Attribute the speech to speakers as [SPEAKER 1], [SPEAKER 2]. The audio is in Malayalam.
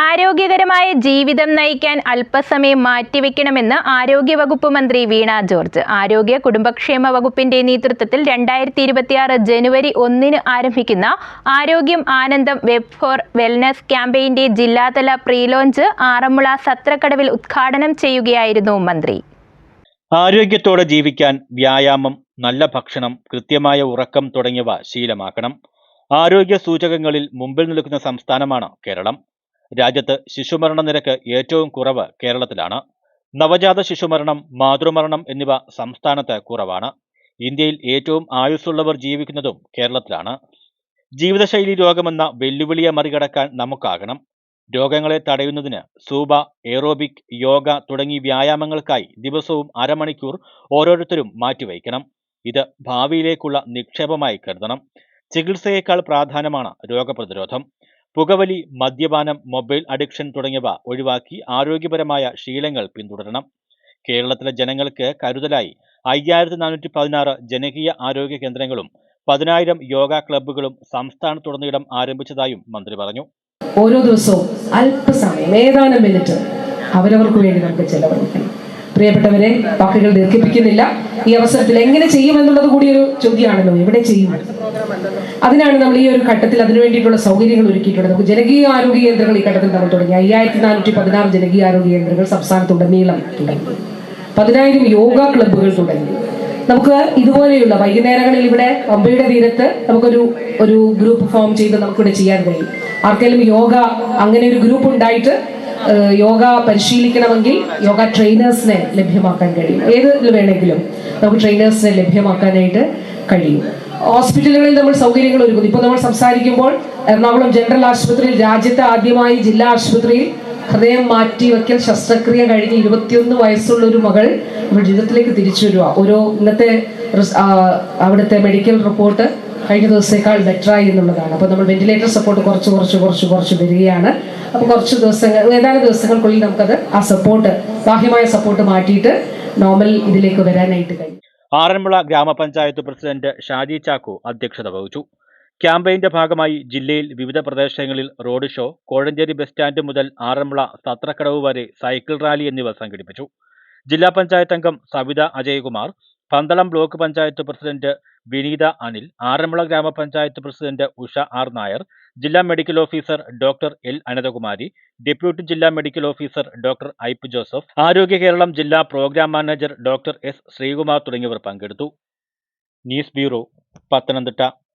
[SPEAKER 1] ആരോഗ്യകരമായ ജീവിതം നയിക്കാൻ അല്പസമയം മാറ്റിവെക്കണമെന്ന് ആരോഗ്യവകുപ്പ് മന്ത്രി വീണ ജോർജ്. ആരോഗ്യ കുടുംബക്ഷേമ വകുപ്പിന്റെ നേതൃത്വത്തിൽ രണ്ടായിരത്തി ഇരുപത്തിയാറ് ജനുവരി ഒന്നിന് ആരംഭിക്കുന്ന ആരോഗ്യം ആനന്ദം വെബ് ഫോർ വെൽനസ് ക്യാമ്പയിന്റെ ജില്ലാതല പ്രീ ലോഞ്ച് ആറന്മുള സത്രക്കടവിൽ ഉദ്ഘാടനം ചെയ്യുകയായിരുന്നു മന്ത്രി.
[SPEAKER 2] ആരോഗ്യത്തോടെ ജീവിക്കാൻ വ്യായാമം നല്ല ഭക്ഷണം കൃത്യമായ ഉറക്കം തുടങ്ങിയവ ശീലമാക്കണം. ആരോഗ്യ സൂചകങ്ങളിൽ മുമ്പിൽ നിൽക്കുന്ന സംസ്ഥാനമാണ് കേരളം. രാജ്യത്ത് ശിശുമരണ നിരക്ക് ഏറ്റവും കുറവ് കേരളത്തിലാണ്. നവജാത ശിശുമരണം മാതൃമരണം എന്നിവ സംസ്ഥാനത്ത് കുറവാണ്. ഇന്ത്യയിൽ ഏറ്റവും ആയുസ്സുള്ളവർ ജീവിക്കുന്നതും കേരളത്തിലാണ്. ജീവിതശൈലി രോഗമെന്ന വെല്ലുവിളിയെ മറികടക്കാൻ നമുക്കാകണം. രോഗങ്ങളെ തടയുന്നതിന് സൂബ എയറോബിക് യോഗ തുടങ്ങി വ്യായാമങ്ങൾക്കായി ദിവസവും അരമണിക്കൂർ ഓരോരുത്തരും മാറ്റിവയ്ക്കണം. ഇത് ഭാവിയിലേക്കുള്ള നിക്ഷേപമായി കരുതണം. ചികിത്സയേക്കാൾ പ്രാധാന്യമാണ് രോഗപ്രതിരോധം. പുകവലി മദ്യപാനം മൊബൈൽ അഡിക്ഷൻ തുടങ്ങിയവ ഒഴിവാക്കി ആരോഗ്യപരമായ ശീലങ്ങൾ പിന്തുടരണം. കേരളത്തിലെ ജനങ്ങൾക്ക് കരുതലായി അയ്യായിരത്തി നാനൂറ്റി പതിനാറ് ജനകീയ ആരോഗ്യ കേന്ദ്രങ്ങളും പതിനായിരം യോഗ ക്ലബ്ബുകളും സംസ്ഥാനത്തുടനീളം ആരംഭിച്ചതായും മന്ത്രി പറഞ്ഞു.
[SPEAKER 3] ഓരോ ദിവസവും അല്പസമയം ഏതാനും മിനിറ്റ് അവരവർക്ക് വേണ്ടി നമുക്ക് ചെലവഴിക്കണം. പ്രിയപ്പെട്ടവരെ വാക്കുകൾ ദീർഘിപ്പിക്കുന്നില്ല. ഈ അവസരത്തിൽ എങ്ങനെ ചെയ്യും എന്നുള്ളത് കൂടി ഒരു ചോദ്യമാണല്ലോ. എവിടെ ചെയ്യും? അതിനാണ് നമ്മൾ ഈ ഒരു ഘട്ടത്തിൽ അതിനു വേണ്ടിയിട്ടുള്ള സൗകര്യങ്ങൾ ഒരുക്കിയിട്ടുണ്ട് നമുക്ക് ജനകീയ ആരോഗ്യ കേന്ദ്രങ്ങൾ ഈ ഘട്ടത്തിൽ നമ്മൾ തുടങ്ങി. അയ്യായിരത്തി നാനൂറ്റി പതിനാറ് ജനകീയ ആരോഗ്യ കേന്ദ്രങ്ങൾ സംസ്ഥാനത്തുടനീളം തുടങ്ങി. പതിനായിരം യോഗ ക്ലബ്ബുകൾ തുടങ്ങി. നമുക്ക് ഇതുപോലെയുള്ള വൈകുന്നേരങ്ങളിൽ ഇവിടെ പമ്പയുടെ തീരത്ത് നമുക്കൊരു ഒരു ഗ്രൂപ്പ് ഫോം ചെയ്ത് നമുക്കിവിടെ ചെയ്യാൻ കഴിയും. ആർക്കെങ്കിലും യോഗ അങ്ങനെ ഒരു ഗ്രൂപ്പ് ഉണ്ടായിട്ട് യോഗ പരിശീലിക്കണമെങ്കിൽ യോഗ ട്രെയിനേഴ്സിനെ ലഭ്യമാക്കാൻ കഴിയും. ഏത് വേണമെങ്കിലും നമുക്ക് ട്രെയിനേഴ്സിനെ ലഭ്യമാക്കാനായിട്ട് കഴിയും. ഹോസ്പിറ്റലുകളിൽ നമ്മൾ സൗകര്യങ്ങൾ ഒരുക്കുന്നു. ഇപ്പോൾ നമ്മൾ സംസാരിക്കുമ്പോൾ എറണാകുളം ജനറൽ ആശുപത്രിയിൽ രാജ്യത്തെ ആദ്യമായി ജില്ലാ ആശുപത്രിയിൽ ഹൃദയം മാറ്റി വയ്ക്കൽ ശസ്ത്രക്രിയ കഴിഞ്ഞ് ഇരുപത്തിയൊന്ന് വയസ്സുള്ള ഒരു മകൾ ജീവിതത്തിലേക്ക് തിരിച്ചു വരിക ഓരോ ഇന്നത്തെ അവിടുത്തെ മെഡിക്കൽ റിപ്പോർട്ട് കഴിഞ്ഞ ദിവസത്തേക്കാൾ ബെറ്ററായി എന്നുള്ളതാണ് അപ്പോൾ നമ്മൾ വെന്റിലേറ്റർ സപ്പോർട്ട് കുറച്ച് കുറച്ച് കുറച്ച് കുറച്ച് വരികയാണ്. അപ്പോൾ കുറച്ച് ദിവസങ്ങൾ ഏതാനും ദിവസങ്ങൾക്കുള്ളിൽ നമുക്കത് ആ സപ്പോർട്ട് ബാഹ്യമായ സപ്പോർട്ട് മാറ്റിയിട്ട് നോർമൽ ഇതിലേക്ക് വരാനായിട്ട് കഴിയും.
[SPEAKER 2] ആറന്മുള ഗ്രാമപഞ്ചായത്ത് പ്രസിഡന്റ് ഷാജി ചാക്കോ അധ്യക്ഷത വഹിച്ചു. ക്യാമ്പയിന്റെ ഭാഗമായി ജില്ലയിൽ വിവിധ പ്രദേശങ്ങളിൽ road show Kozhencherry bus stand മുതൽ ആറന്മുള സത്രക്കടവ് വരെ സൈക്കിൾ റാലി എന്നിവ സംഘടിപ്പിച്ചു. ജില്ലാ പഞ്ചായത്ത് അംഗം സവിത അജയകുമാർ പന്തളം ബ്ലോക്ക് പഞ്ചായത്ത് പ്രസിഡന്റ് വിനീത അനിൽ ആറന്മുള ഗ്രാമപഞ്ചായത്ത് പ്രസിഡന്റ് ഉഷ ആർ നായർ ജില്ലാ medical officer doctor L Ananthakumari deputy ജില്ലാ medical officer doctor Ipe Joseph Arogya Keralam ജില്ലാ program manager doctor S Sreekumar തുടങ്ങിയവർ പങ്കെടുത്തു. News bureau Pathanamthitta.